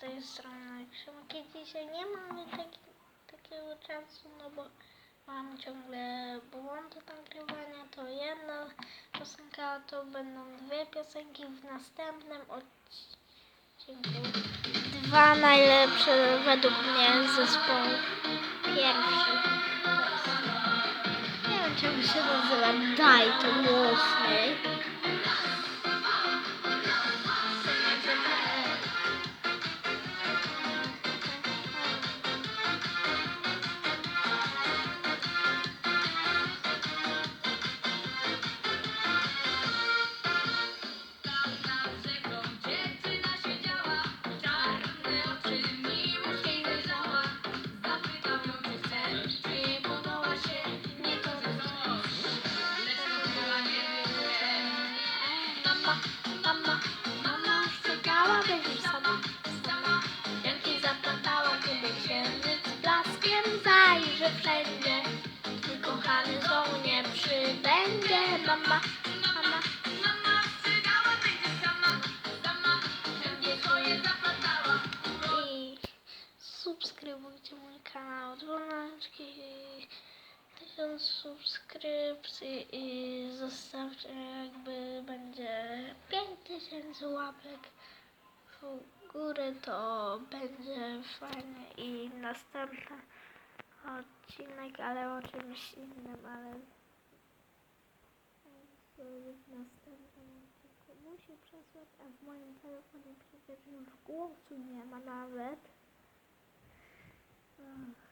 tej strony Szymki. Dzisiaj nie mamy taki, takiego czasu, no bo mam ciągle błąd nagrywania. To jedna piosenka, to będą dwie piosenki w następnym odcinku. Dwa najlepsze według mnie zespoły. Pierwszy nie wiem czemu się nazywa, Daj to głośniej. Mama, mama, mama szczekała, będziesz sama, sama. Ręki zaplatała, kiedy księżyc blaskiem zajrzy wszędzie. Twój kochany znowu nie przybędzie, mama, subskrybujcie mój kanał, dzwoneczki, tysiąc subskrypcji i zostawcie jakby będzie 5000 łapek w górę, to będzie fajnie i następny odcinek, ale o czymś innym, ale w następnym musi przesłać, a w moim telefonie przecież już głosu nie ma nawet. Ach,